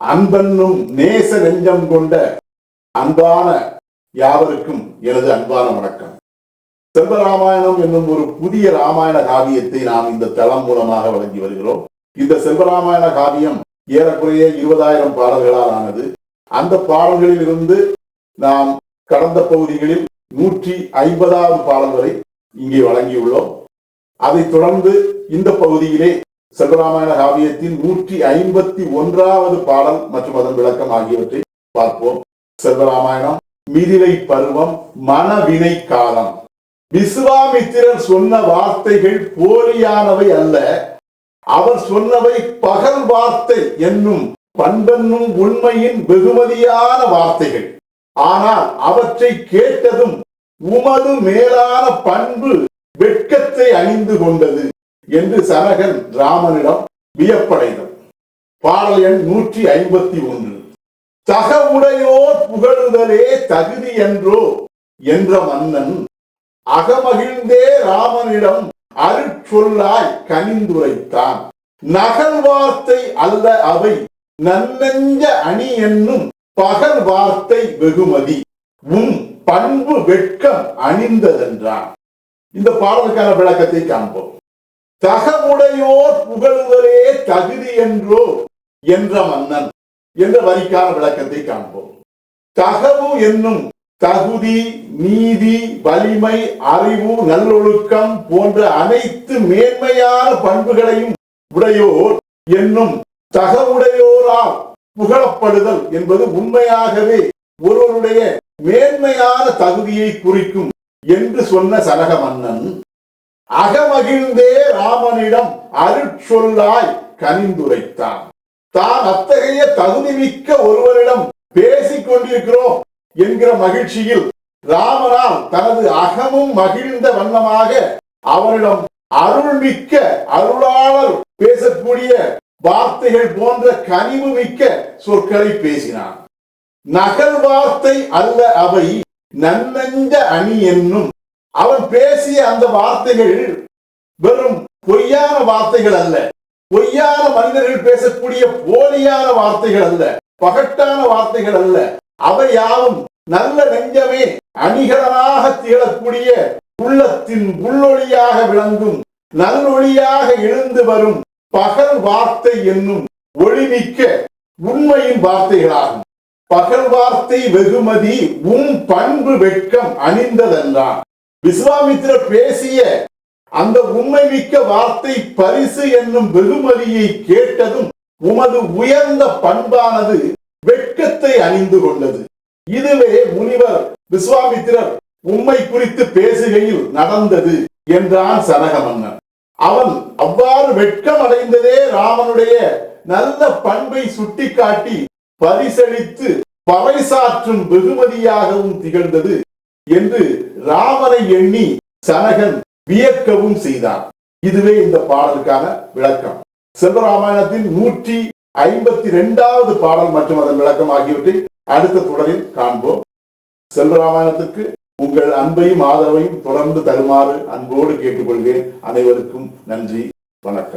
அன்பென்னும் நேச நெஞ்சம் கொண்ட அன்பான யாவருக்கும் எனது அன்பான வணக்கம். செல்வராமாயணம் என்னும் ஒரு புதிய ராமாயண காவியத்தை நாம் இந்த தளம் மூலமாக வழங்கி வருகிறோம். இந்த செல்வராமாயண காவியம் ஏறக்குறைய இருபதாயிரம் பாடல்களால் ஆனது. அந்த பாடல்களில் இருந்து நாம் கடந்த பகுதிகளில் நூற்றி ஐம்பதாவது பாடல்களை இங்கே வழங்கியுள்ளோம். அதைத் தொடர்ந்து இந்த பகுதியிலே செல்வராமாயண காவியத்தின் நூற்றி ஐம்பத்தி ஒன்றாவது பாடல் மற்றும் அதன் விளக்கம் ஆகியவற்றை பார்ப்போம். செல்வராமாயணம் மிதிலை பருவம் மனவினை காலம். விஸ்வாமித்திரர் சொன்ன வார்த்தைகள் போலியானவை அல்ல. அவர் சொன்னவை பகல் வார்த்தை என்னும் பண்பென்னும் உண்மையின் வெகுமதியான வார்த்தைகள். ஆனால் அவற்றை கேட்டதும் உமது மேலான பண்பு வெட்கத்தை அணிந்து கொண்டது. என்று சனகன் ராமனிடம் வியப்படைந்தது பாடல் எண் நூற்றி ஐம்பத்தி ஒன்று. தகவுடையோர் புகழுதலே தகுதி என்றோ என்ற மன்னன் அகமகிழ்ந்தே ராமனிடம் அருட்சொல்லாய் கனிந்துரைத்தான். நகல் வார்த்தை அல்ல அவை நன்னெஞ்ச அணி என்னும் பகல் வார்த்தை வெகுமதி. உன் பண்பு வெட்கம் அணிந்ததென்றான். இந்த பாடலுக்கான விளக்கத்தை காண்போம். தகவுடையோர் புகழுதலே தகுதி என்றோ என்ற மன்னன் என்ற வரிக்கான விளக்கத்தை காண்போம். தகவு என்னும் தகுதி நீதி வலிமை அறிவு நல்லொழுக்கம் போன்ற அனைத்து மேன்மையான பண்புகளையும் உடையோர் என்னும் தகவுடையோரால் புகழப்படுதல் என்பது உண்மையாகவே ஒருவருடைய மேன்மையான தகுதியை குறிக்கும் என்று சொன்ன சனக மன்னன். அகமகிழ்ந்தே ராமனிடம் அருட்சொல்லாய் கனிந்துரைத்தான். தான் அத்தகைய தகுதிமிக்க ஒருவரிடம் பேசிக் கொண்டிருக்கிறோம் என்கிற மகிழ்ச்சியில் ராமனால் தனது அகமும் மகிழ்ந்த வண்ணமாக அவரிடம் அருள்மிக்க அருளாளர் பேசக்கூடிய வார்த்தைகள் போன்ற கனிவு மிக்க சொற்களை பேசினான். நகல் வார்த்தை அல்ல அவை நன்னஞ்ச அணி என்னும் அவன் பேசிய அந்த வார்த்தைகள் வெறும் பொய்யான வார்த்தைகள் அல்ல. பொய்யான மனிதர்கள் பேசக்கூடிய போலியான வார்த்தைகள் அல்ல. பகட்டான வார்த்தைகள் அல்ல. அவை யாவும் நல்ல நெஞ்சமே அணிகலனாக திகழக்கூடிய உள்ளத்தின் உள்ளொளியாக விளங்கும் நல்லொளியாக எழுந்து வரும் பகல் வார்த்தை என்னும் ஒளிமிக்க உண்மையின் வார்த்தைகளாகும். பகல் வார்த்தை வெகுமதி உன் பண்பு வெட்கம் அணிந்ததென்றான் விஸ்வாமித்திரர் பேசிய அந்த உண்மை மிக்க வார்த்தை பரிசு என்னும் வெகுமதியை கேட்டதும் உமது உயர்ந்த பண்பானது வெட்கத்தை அணிந்து கொண்டது. இதுவே முனிவர் விஸ்வாமித்திரர் உண்மை குறித்து பேசுகையில் நடந்தது என்றான் சனக மன்னன் அவன் அவ்வாறு வெட்கம் அடைந்ததே ராமனுடைய நல்ல பண்பை சுட்டிக்காட்டி பரிசளித்து பறைசாற்றும் வெகுமதியாகவும் திகழ்ந்தது என்று ராமனை எண்ணி சனகன் வியக்கவும் செய்தான் இதுவே இந்த பாடலுக்கான விளக்கம். செல்வராமாயணத்தின் நூற்றி ஐம்பத்தி இரண்டாவது பாடல் மற்றும் அதன் விளக்கம் ஆகியவற்றை அடுத்த தொடரில் காண்போம். செல்வராமாயணத்துக்கு உங்கள் அன்பையும் ஆதரவையும் தொடர்ந்து தருமாறு அன்போடு கேட்டுக்கொள்கிறேன். அனைவருக்கும் நன்றி வணக்கம்.